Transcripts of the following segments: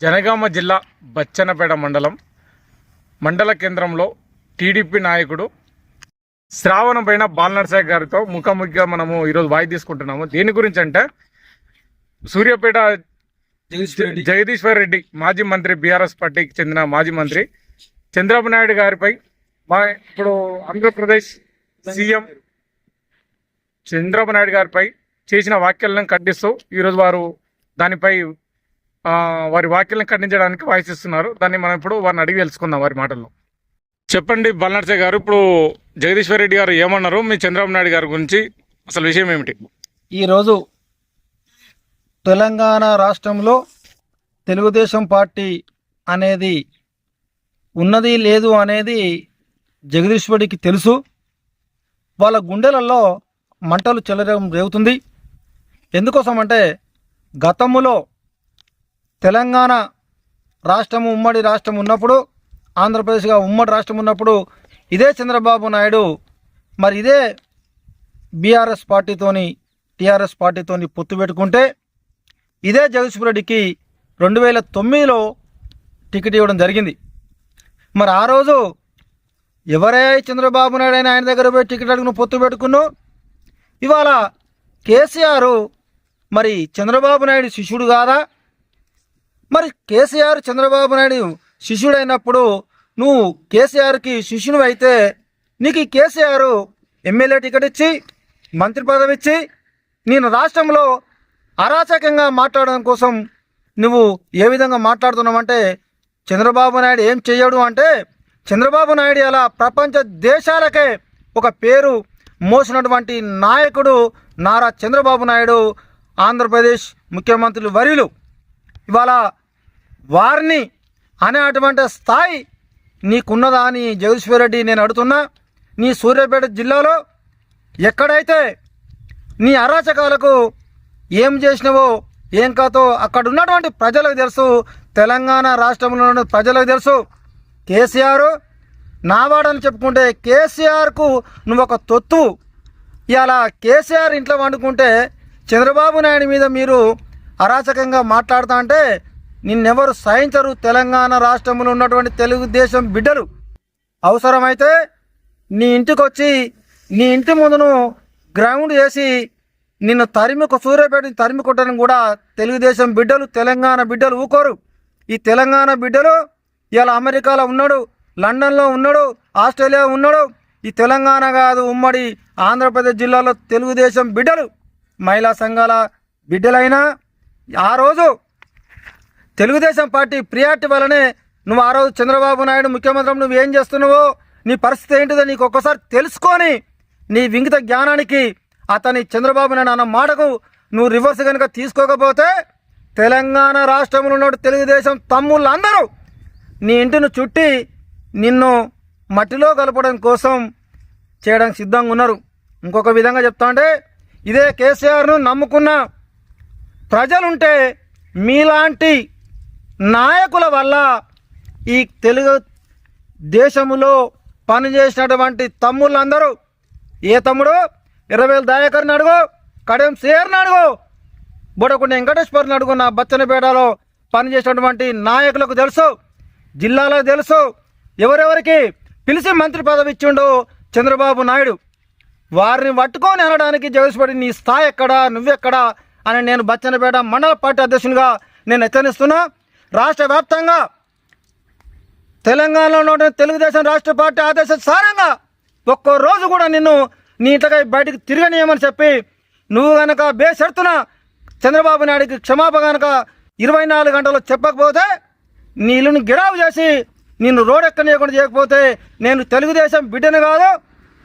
జనగామ జిల్లా బచ్చన్నపేట మండలం మండల కేంద్రంలో టీడీపీ నాయకుడు శ్రావణ పైన బాలనరసాయి గారితో ముఖాముఖిగా మనము ఈరోజు వాయి తీసుకుంటున్నాము. దేని గురించి అంటే సూర్యాపేట జగదీశ్వర్ రెడ్డి మాజీ మంత్రి బీఆర్ఎస్ పార్టీకి చెందిన మాజీ మంత్రి చంద్రబాబు నాయుడు గారిపై మా ఇప్పుడు ఆంధ్రప్రదేశ్ సీఎం చంద్రబాబు నాయుడు గారిపై చేసిన వ్యాఖ్యలను ఖండిస్తూ ఈరోజు వారు దానిపై వారి వ్యాఖ్యలను ఖండించడానికి వాయిస్తున్నారు. దాన్ని మనం ఇప్పుడు వారిని అడిగి తెలుసుకుందాం వారి మాటల్లో. చెప్పండి బల్నర్సే గారు ఇప్పుడు జగదీశ్వర్ రెడ్డి గారు ఏమన్నారు? మీ చంద్రబాబు నాయుడు గారి గురించి అసలు విషయం ఏమిటి? ఈరోజు తెలంగాణ రాష్ట్రంలో తెలుగుదేశం పార్టీ అనేది ఉన్నది లేదు అనేది జగదీశ్వరుడికి తెలుసు. వాళ్ళ గుండెలలో మంటలు చెలరం రేగుతుంది ఎందుకోసం అంటే గతములో తెలంగాణ రాష్ట్రము ఉమ్మడి రాష్ట్రం ఉన్నప్పుడు ఆంధ్రప్రదేశ్గా ఉమ్మడి రాష్ట్రం ఉన్నప్పుడు ఇదే చంద్రబాబు నాయుడు మరి ఇదే బీఆర్ఎస్ పార్టీతోని టీఆర్ఎస్ పార్టీతోని పొత్తు పెట్టుకుంటే ఇదే జగదీశ్వర రెడ్డికి రెండు వేల తొమ్మిదిలో టికెట్ ఇవ్వడం జరిగింది. మరి ఆ రోజు ఎవరే చంద్రబాబు నాయుడు అయినా ఆయన దగ్గర పోయి టికెట్ అడుగును పొత్తు పెట్టుకున్నావు ఇవాళ కేసీఆర్ మరి చంద్రబాబు నాయుడు శిష్యుడు కాదా? మరి కేసీఆర్ చంద్రబాబు నాయుడు శిష్యుడైనప్పుడు నువ్వు కేసీఆర్కి శిష్యుడు అయితే నీకు ఈ కేసీఆర్ ఎమ్మెల్యే టికెట్ ఇచ్చి మంత్రి పదవి ఇచ్చి నేను రాష్ట్రంలో అరాచకంగా మాట్లాడడం కోసం నువ్వు ఏ విధంగా మాట్లాడుతున్నావంటే చంద్రబాబు నాయుడు ఏం చేయడు అంటే చంద్రబాబు నాయుడు అలా ప్రపంచ దేశాలకే ఒక పేరు మోసినటువంటి నాయకుడు నారా చంద్రబాబు నాయుడు ఆంధ్రప్రదేశ్ ముఖ్యమంత్రులు వరిలు ఇవాళ వారిని అనే అటువంటి స్థాయి నీకున్నదా అని జగదీశ్వర్ రెడ్డి నేను అడుగుతున్నా. నీ సూర్యాపేట జిల్లాలో ఎక్కడైతే నీ అరాచకాలకు ఏం చేసినవో ఏం కాతో అక్కడ ఉన్నటువంటి ప్రజలకు తెలుసు. తెలంగాణ రాష్ట్రంలో ప్రజలకు తెలుసు. కేసీఆర్ నావాడని చెప్పుకుంటే కేసీఆర్కు నువ్వు ఒక తొత్తు. ఇలా కేసీఆర్ ఇంట్లో వండుకుంటే చంద్రబాబు నాయుడు మీద మీరు అరాచకంగా మాట్లాడుతా అంటే నిన్నెవరు సహించరు తెలంగాణ రాష్ట్రంలో ఉన్నటువంటి తెలుగుదేశం బిడ్డలు. అవసరమైతే నీ ఇంటికి వచ్చి నీ ఇంటి ముందును గ్రౌండ్ చేసి నిన్ను తరిమికు సూర్యపేటని తరిమి కొట్టడం కూడా తెలుగుదేశం బిడ్డలు తెలంగాణ బిడ్డలు ఊకోరు. ఈ తెలంగాణ బిడ్డలు ఇలా అమెరికాలో ఉన్నాడు లండన్లో ఉన్నాడు ఆస్ట్రేలియా ఉన్నాడు. ఈ తెలంగాణ కాదు ఉమ్మడి ఆంధ్రప్రదేశ్ జిల్లాలో తెలుగుదేశం బిడ్డలు. మహిళా సంఘాల బిడ్డలైనా ఆ రోజు తెలుగుదేశం పార్టీ ప్రియారిటీ వల్లనే నువ్వు ఆ రోజు చంద్రబాబు నాయుడు ముఖ్యమంత్రి నువ్వు ఏం చేస్తున్నావో నీ పరిస్థితి ఏంటిదో నీకు ఒక్కసారి తెలుసుకొని నీ వింగిత జ్ఞానానికి అతని చంద్రబాబు నాయుడు అన్న మాటకు నువ్వు రివర్స్ కనుక తీసుకోకపోతే తెలంగాణ రాష్ట్రంలో ఉన్న తెలుగుదేశం తమ్ముళ్ళందరూ నీ ఇంటిని చుట్టి నిన్ను మట్టిలో కలపడం కోసం చేయడానికి సిద్ధంగా ఉన్నారు. ఇంకొక విధంగా చెప్తా అంటే ఇదే కేసీఆర్ను నమ్ముకున్న ప్రజలుంటే మీలాంటి నాయకుల వల్ల ఈ తెలుగు దేశములో పనిచేసినటువంటి తమ్ముళ్ళందరూ ఏ తమ్ముడు? ఇరవై దయాకర్ని అడుగు కడియం సేర్ని అడుగు బుడకుండ వెంకటేశ్వర్ని అడుగు నా బచ్చనపేటలో పనిచేసినటువంటి నాయకులకు తెలుసు జిల్లాలో తెలుసు ఎవరెవరికి పిలిచి మంత్రి పదవి ఇచ్చిండు చంద్రబాబు నాయుడు. వారిని పట్టుకొని అనడానికి జగస్పడి నీ స్థాయి ఎక్కడా నువ్వెక్కడా? అని నేను బచ్చన్నపేట మండల పార్టీ అధ్యక్షునిగా నేను హెచ్చరిస్తున్నా. రాష్ట్ర వ్యాప్తంగా తెలంగాణలో తెలుగుదేశం రాష్ట్ర పార్టీ ఆదేశానుసారంగా ఒక్కో రోజు కూడా నిన్ను నీ ఇంతకై బయటికి తిరగనీయమని చెప్పి నువ్వు గనక బేసెడుతున్న చంద్రబాబు నాయుడికి క్షమాపణ గనక ఇరవై నాలుగు గంటలు చెప్పకపోతే నీ ఇల్లుని గిరావు చేసి నిన్ను రోడ్ ఎక్కనీయకుండా చేయకపోతే నేను తెలుగుదేశం బిడ్డను కాదు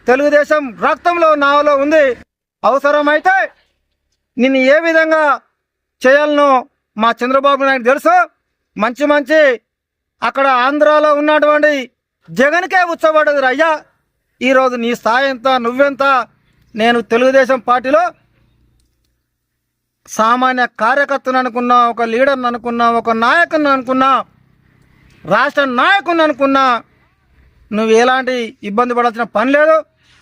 తెలుగుదేశం రక్తంలో నాలో ఉంది. అవసరమైతే నిన్ను ఏ విధంగా చేయాలనో మా చంద్రబాబు నాయుడు తెలుసు. మంచి మంచి అక్కడ ఆంధ్రాలో ఉన్నటువంటి జగన్కే ఉచ్చబడదు అయ్యా ఈరోజు నీ స్థాయి ఎంత నువ్వెంత? నేను తెలుగుదేశం పార్టీలో సామాన్య కార్యకర్తను అనుకున్నా ఒక లీడర్ని అనుకున్నా ఒక నాయకుని అనుకున్నా రాష్ట్ర నాయకుని అనుకున్నా నువ్వు ఎలాంటి ఇబ్బంది పడాల్సిన పని లేదు.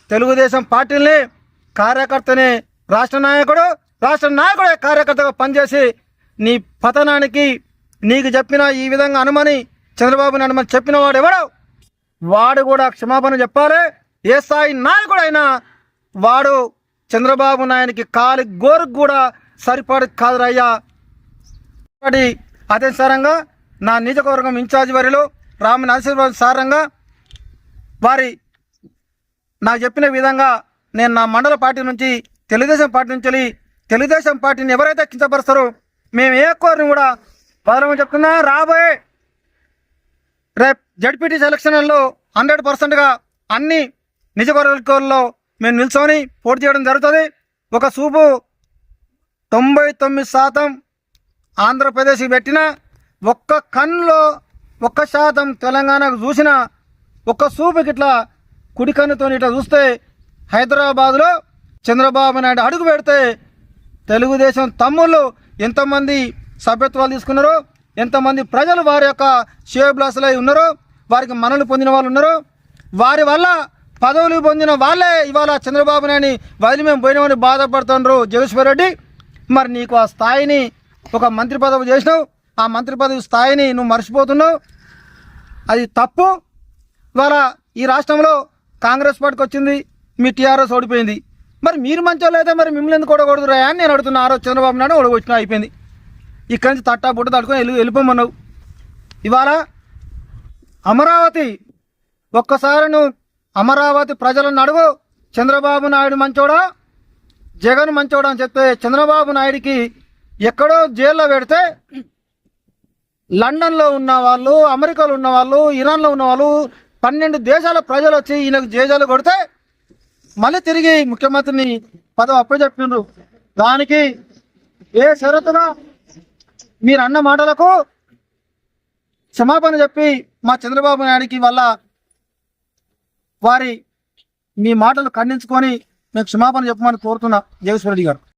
తెలుగుదేశం పార్టీని కార్యకర్తని రాష్ట్ర నాయకుడు రాష్ట్ర నాయకుడే కార్యకర్తగా పనిచేసి నీ పతనానికి నీకు చెప్పిన ఈ విధంగా అనుమని చంద్రబాబు అనుమని చెప్పిన వాడు ఎవడో? వాడు కూడా క్షమాపణ చెప్పాలి. ఏ స్థాయి నాయకుడైనా వాడు చంద్రబాబు నాయునికి కాలి గోరుకు కూడా సరిపడి కాదురయ్యా. అదే సారంగా నా నియోజకవర్గం ఇన్ఛార్జ్ వారిలో రామ నరసింహరావు సారంగా వారి నాకు చెప్పిన విధంగా నేను నా మండల పార్టీ నుంచి తెలుగుదేశం పార్టీ నుంచి వెళ్ళి తెలుగుదేశం పార్టీని ఎవరైతే కించపరుస్తారో మేము ఏ కోరిని కూడా వదలమని చెప్తున్నా. రాబోయే రేపు జడ్పీటీ సెలక్షన్లో హండ్రెడ్ పర్సెంట్గా అన్ని నిజవర్గాల్లో మేము నిల్చొని పోటీ చేయడం జరుగుతుంది. ఒక సూపు తొంభై తొమ్మిది శాతం ఆంధ్రప్రదేశ్కి పెట్టిన ఒక్క కన్నులో ఒక్క శాతం తెలంగాణకు చూసిన ఒక్క సూపుకి ఇట్లా కుడి కన్నుతో ఇట్లా చూస్తే హైదరాబాద్లో చంద్రబాబు నాయుడు అడుగు పెడితే తెలుగుదేశం తమ్ముళ్ళు ఎంతమంది సభ్యత్వాలు తీసుకున్నారో ఎంతమంది ప్రజలు వారి యొక్క షేబ్లాసులై ఉన్నారో వారికి మనలు పొందిన వాళ్ళు ఉన్నారో వారి వల్ల పదవులు పొందిన వాళ్ళే ఇవాళ చంద్రబాబు నాయుని వదిలి మేము పోయినామని బాధపడుతున్నారు జగేశ్వర్ రెడ్డి. మరి నీకు ఆ స్థాయిని ఒక మంత్రి పదవి చేసినావు ఆ మంత్రి పదవి స్థాయిని నువ్వు మర్చిపోతున్నావు. అది తప్పు. ఇవాళ ఈ రాష్ట్రంలో కాంగ్రెస్ పార్టీకి వచ్చింది మీ టీఆర్ఎస్ ఓడిపోయింది. మరి మీరు మంచోళ్ళు అయితే మరి మిమ్మల్ని ఎందుకు ఓడకూడదురా అని నేను అడుగుతున్నా. ఆ రోజు చంద్రబాబు నాయుడు ఒడగొచ్చిన అయిపోయింది. ఇక్కడి నుంచి తట్టా బుట్ట తడుకొని వెళ్ళి వెళ్ళిపోమన్నావు. ఇవాళ అమరావతి ఒక్కసారి నువ్వు అమరావతి ప్రజలను అడుగు. చంద్రబాబు నాయుడు మంచోడా? జగన్ మంచోడా అని చెప్తే చంద్రబాబు నాయుడికి ఎక్కడో జైల్లో పెడితే లండన్లో ఉన్న వాళ్ళు అమెరికాలో ఉన్న వాళ్ళు ఇరాన్లో ఉన్న వాళ్ళు పన్నెండు దేశాల ప్రజలు వచ్చి ఈయనకు జేజాలు కొడితే మళ్ళీ తిరిగి ముఖ్యమంత్రిని పదవి అప్పచెప్పిండ్రు దానికి ఏ షరతుగా మీరు అన్న మాటలకు క్షమాపణ చెప్పి మా చంద్రబాబు నాయుడికి వల్ల వారి మీ మాటలు ఖండించుకొని మేము క్షమాపణ చెప్పమని కోరుతున్నా. జగేశ్వరరెడ్డి గారు.